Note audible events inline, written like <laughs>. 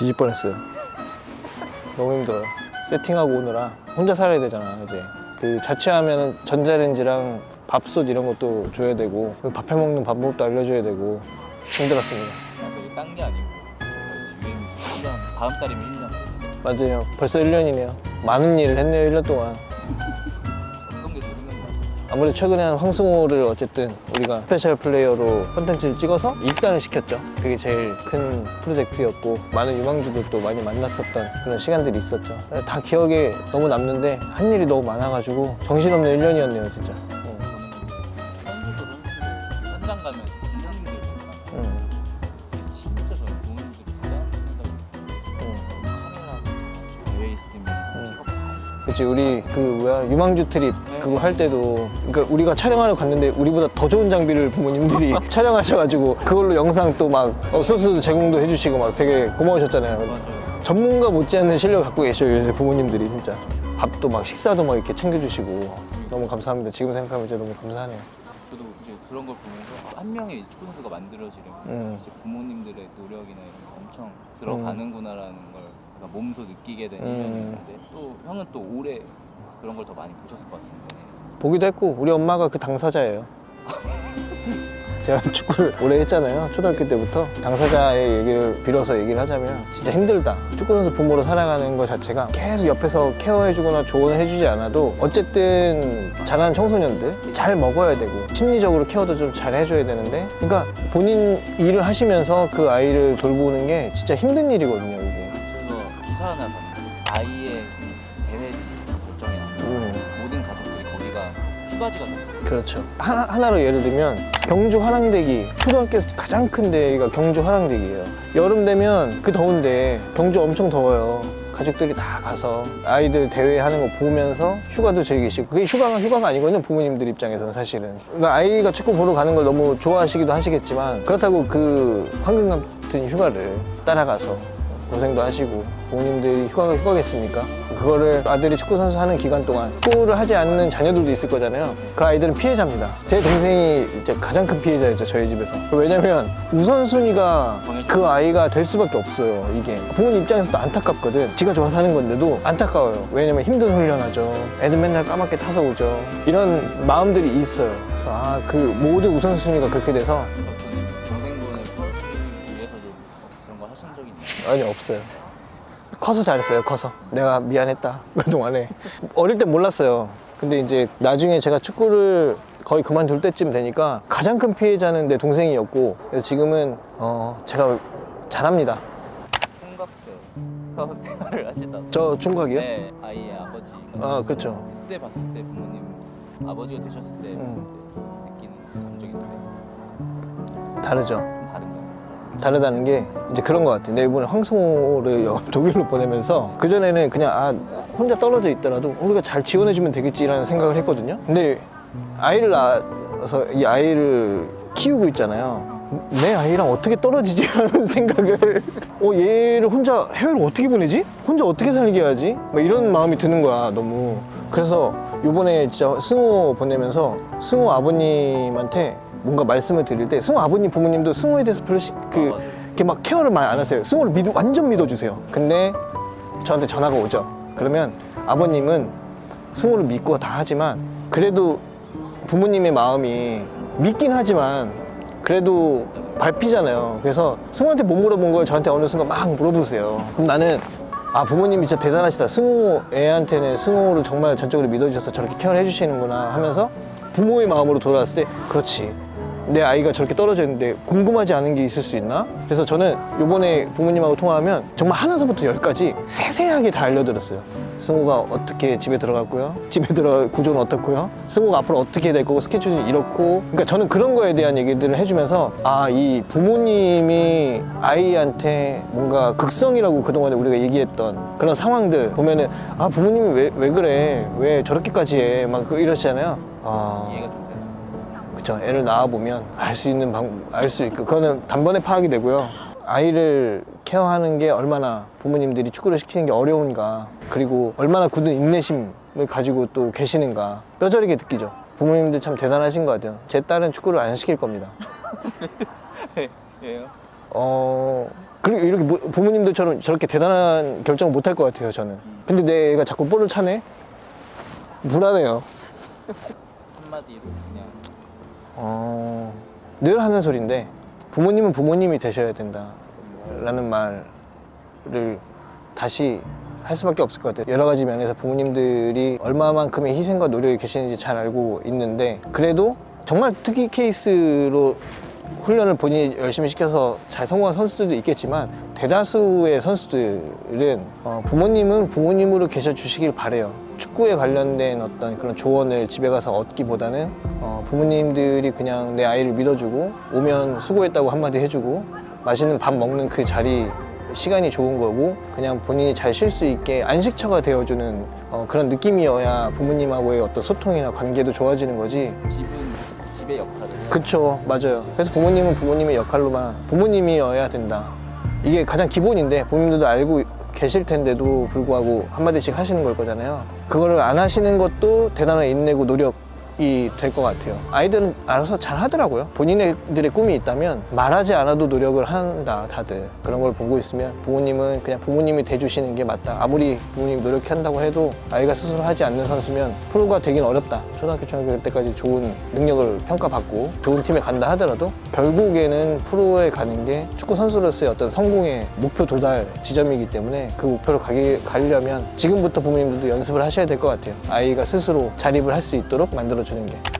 뒤질 뻔했어요. 너무 힘들어요. 세팅하고 오느라 혼자 살아야 되잖아 이제. 그 자취하면 전자레인지랑 밥솥 이런 것도 줘야 되고 그 밥해 먹는 방법도 알려줘야 되고 힘들었습니다. 그래서 딴게 아니고 유행 1년 다음 달이면 1년 맞아요. 벌써 1년이네요. 많은 일을 했네요 1년 동안. 아무래도 최근에 한 황승호를 어쨌든 우리가 스페셜 플레이어로 컨텐츠를 찍어서 입단을 시켰죠. 그게 제일 큰 프로젝트였고 많은 유망주들도 많이 만났었던 그런 시간들이 있었죠. 다 기억에 너무 남는데 한 일이 너무 많아가지고 정신없는 1년이었네요 진짜. 선수들 현장 가면 부모님들 응. 진짜 대단한 생각이 응. 카메라 대회 있으면 음. 그치 우리 그 뭐야 유망주 트립 그거 할 때도 그러니까 우리가 촬영하러 갔는데 우리보다 더 좋은 장비를 부모님들이 <laughs> 촬영하셔가지고 그걸로 영상 또막 어, 소스도 제공도 해주시고 막 되게 고마우셨잖아요. 맞아요 전문가 못지않은 실력 갖고 계셔요 요새 부모님들이 진짜 밥도 막 식사도 막 이렇게 챙겨주시고 너무 감사합니다 지금 생각하면 진짜 너무 감사하네요 저도 이제 그런 걸 보면서 한 명의 축구 선수가 만들어지려면 음. 이제 부모님들의 노력이나 이런 게 엄청 들어가는구나라는 걸 약간 몸소 느끼게 된 음. 1년이었는데 또 형은 또 올해 그런 걸 더 많이 보셨을 것 같은데. 보기도 했고 우리 엄마가 그 당사자예요. <laughs> 제가 축구를 오래 했잖아요 초등학교 때부터. 당사자의 얘기를 빌어서 얘기를 하자면 진짜 힘들다. 축구 선수 부모로 살아가는 것 자체가 계속 옆에서 케어해주거나 조언을 해주지 않아도 어쨌든 자라는 청소년들 잘 먹어야 되고 심리적으로 케어도 좀 잘 해줘야 되는데 그러니까 본인 일을 하시면서 그 아이를 돌보는 게 진짜 힘든 일이거든요 이게. 그래서 기사 하나 봤는데 아이의 대회지 결정이 나면 음. 모든 가족들이 거기가 휴가지가 됐어요 그렇죠. 하나, 하나 로 예를 들면 경주 화랑대기 초등학교에서 가장 큰 데가 경주 화랑대기예요. 여름 되면 그 더운데 경주 엄청 더워요. 가족들이 다 가서 아이들 대회 하는 거 보면서 휴가도 즐기시고 그게 휴가가 휴가가 아니거든요 부모님들 입장에서는 사실은 그러니까 아이가 축구 보러 가는 걸 너무 좋아하시기도 하시겠지만 그렇다고 그 황금 같은 휴가를 따라가서 고생도 하시고 부모님들이 휴가가 휴가겠습니까? 그거를 아들이 축구 선수 하는 기간 동안 축구를 하지 않는 자녀들도 있을 거잖아요. 그 아이들은 피해자입니다. 제 동생이 이제 가장 큰 피해자였죠 저희 집에서. 왜냐면 우선순위가 그 아이가 될 수밖에 없어요. 이게 부모님 입장에서도 안타깝거든. 지가 좋아서 하는 건데도 안타까워요. 왜냐면 힘든 훈련하죠. 애들 맨날 까맣게 타서 오죠. 이런 마음들이 있어요. 그래서 아 그 모든 우선순위가 그렇게 돼서 아니 없어요. 커서 잘했어요. 커서 내가 미안했다 <laughs> 그동안에 어릴 때 몰랐어요. 근데 이제 나중에 제가 축구를 거의 그만둘 때쯤 되니까 가장 큰 피해자는 내 동생이었고 그래서 지금은 어 제가 잘합니다. 총각 때 스카우트 생활을 하시다가 저 중각이요? 네, 아이의 아버지가 아 그렇죠. 그때 봤을 때 부모님 아버지가 되셨을 때 음. 느끼는 감정이? 다르죠. 좀 다른가요? 다르다는 게 이제 그런 것 같아요. 내가 이번에 황성호를 <laughs> 여- 독일로 보내면서 그전에는 그냥 아, 혼자 떨어져 있더라도 우리가 잘 지원해주면 되겠지라는 생각을 했거든요. 근데 아이를 낳아서 이 아이를 키우고 있잖아요. 내 아이랑 어떻게 떨어지지라는 <laughs> 생각을 어 얘를 혼자 해외를 어떻게 보내지? 혼자 어떻게 살게 하지? 막 이런 마음이 드는 거야 너무 그래서 요번에 진짜 승호 보내면서 승호 아버님한테 뭔가 말씀을 드릴 때 승호 아버님 부모님도 승호에 대해서 별로 시- 그 아. 이렇게 막 케어를 많이 안 하세요 승호를 믿 완전 믿어주세요 근데 저한테 전화가 오죠 그러면 아버님은 승호를 믿고 다 하지만 그래도 부모님의 마음이 믿긴 하지만 그래도 밟히잖아요. 그래서 승호한테 못 물어본 걸 저한테 어느 순간 막 물어보세요. 그럼 나는 아 부모님이 진짜 대단하시다. 승호 애한테는 승호를 정말 전적으로 믿어주셔서 저렇게 케어를 해주시는구나 하면서 부모의 마음으로 돌아왔을 때 그렇지. 내 아이가 저렇게 떨어져 있는데 궁금하지 않은 게 있을 수 있나? 그래서 저는 요번에 부모님하고 통화하면 정말 하나서부터 열까지 세세하게 다 알려드렸어요. 승호가 어떻게 집에 들어갔고요. 집에 들어 구조는 어떻고요. 승호가 앞으로 어떻게 될 거고 스케줄이 이렇고. 그러니까 저는 그런 거에 대한 얘기들을 해주면서 아 이 부모님이 아이한테 뭔가 극성이라고 그동안에 우리가 얘기했던 그런 상황들 보면은 아 부모님이 왜, 왜 그래 왜 저렇게까지 해 막 이러시잖아요. 아 그쵸 애를 낳아보면 알 수 있는 방 알 수 있고 그거는 단번에 파악이 되고요. 아이를 케어하는 게 얼마나 부모님들이 축구를 시키는 게 어려운가 그리고 얼마나 굳은 인내심을 가지고 또 계시는가 뼈저리게 느끼죠. 부모님들 참 대단하신 것 같아요. 제 딸은 축구를 안 시킬 겁니다. <laughs> 예요? 어 그리고 이렇게 뭐- 부모님들처럼 저렇게 대단한 결정을 못 할 것 같아요 저는. 근데 내 애가 자꾸 볼을 차네? 불안해요. 한마디로 어, 늘 하는 소리인데 부모님은 부모님이 되셔야 된다라는 말을 다시 할 수밖에 없을 것 같아요. 여러 가지 면에서 부모님들이 얼마만큼의 희생과 노력이 계시는지 잘 알고 있는데 그래도 정말 특이 케이스로 훈련을 본인이 열심히 시켜서 잘 성공한 선수들도 있겠지만 대다수의 선수들은 어, 부모님은 부모님으로 계셔 주시길 바래요. 축구에 관련된 어떤 그런 조언을 집에 가서 얻기보다는 어, 부모님들이 그냥 내 아이를 믿어주고 오면 수고했다고 한마디 해주고 맛있는 밥 먹는 그 자리 시간이 좋은 거고 그냥 본인이 잘 쉴 수 있게 안식처가 되어주는 어, 그런 느낌이어야 부모님하고의 어떤 소통이나 관계도 좋아지는 거지 집은 집의 역할을 그쵸 맞아요. 그래서 부모님은 부모님의 역할로만 부모님이어야 된다. 이게 가장 기본인데 부모님들도 알고 계실 텐데도 불구하고 한마디씩 하시는 걸 거잖아요. 그거를 안 하시는 것도 대단한 인내고 노력 이 될 것 같아요. 아이들은 알아서 잘 하더라고요. 본인들의 꿈이 있다면 말하지 않아도 노력을 한다 다들. 그런 걸 보고 있으면 부모님은 그냥 부모님이 돼주시는 게 맞다. 아무리 부모님이 노력한다고 해도 아이가 스스로 하지 않는 선수면 프로가 되긴 어렵다. 초등학교 중학교 때까지 좋은 능력을 평가받고 좋은 팀에 간다 하더라도 결국에는 프로에 가는 게 축구 선수로서의 어떤 성공의 목표 도달 지점이기 때문에 그 목표를 가기, 가려면 지금부터 부모님들도 연습을 하셔야 될 것 같아요. 아이가 스스로 자립을 할 수 있도록 만들어 주는 게